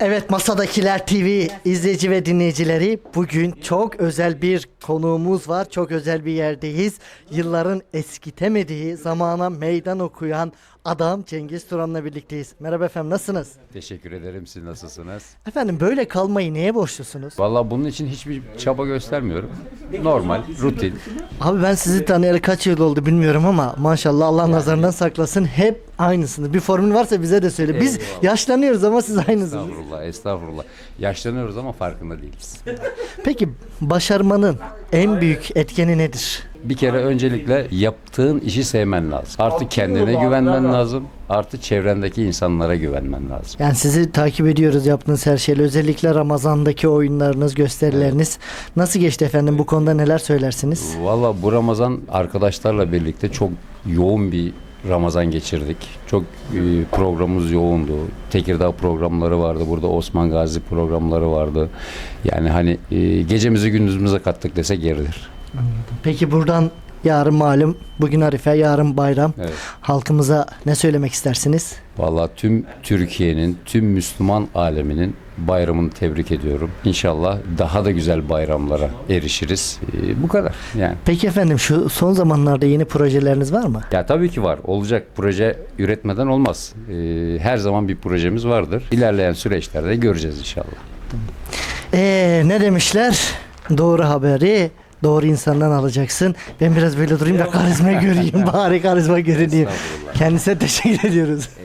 Evet Masadakiler TV izleyici ve dinleyicileri bugün çok özel bir konuğumuz var. Çok özel bir yerdeyiz. Yılların eskitemediği zamana meydan okuyan adam Cengiz Turan'la birlikteyiz. Merhaba efendim nasılsınız? Teşekkür ederim. Siz nasılsınız? Efendim böyle kalmayı neye borçlusunuz? Vallahi bunun için hiçbir çaba göstermiyorum. Normal, rutin. Abi ben sizi tanıyalı kaç yıl oldu bilmiyorum ama maşallah Allah nazarından saklasın hep aynısını. Bir formül varsa bize de söyle. Biz Eyvallah. yaşlanıyoruz ama siz aynısınız. Estağfurullah, estağfurullah. Yaşlanıyoruz ama farkında değiliz. Peki başarmanın en büyük etkeni nedir? Bir kere öncelikle yaptığın işi sevmen lazım. Artı kendine güvenmen lazım. Artı çevrendeki insanlara güvenmen lazım. Yani sizi takip ediyoruz yaptığınız her şeyle. Özellikle Ramazan'daki oyunlarınız, gösterileriniz. Nasıl geçti efendim? Bu konuda neler söylersiniz? Vallahi bu Ramazan arkadaşlarla birlikte çok yoğun bir Ramazan geçirdik. Çok e, programımız yoğundu. Tekirdağ programları vardı. Burada Osman Gazi programları vardı. Yani hani e, gecemizi gündüzümüze kattık desek yeridir. Peki buradan yarın malum bugün Arife, yarın bayram. Evet. Halkımıza ne söylemek istersiniz? Vallahi tüm Türkiye'nin, tüm Müslüman aleminin bayramını tebrik ediyorum. İnşallah daha da güzel bayramlara erişiriz. E, bu kadar yani. Peki efendim şu son zamanlarda yeni projeleriniz var mı? Ya tabii ki var. Olacak proje üretmeden olmaz. E, her zaman bir projemiz vardır. İlerleyen süreçlerde göreceğiz inşallah. Ee, ne demişler? Doğru haberi doğru insandan alacaksın. Ben biraz böyle durayım da karizma göreyim bari karizma görüneyim. Kendisine teşekkür ediyoruz.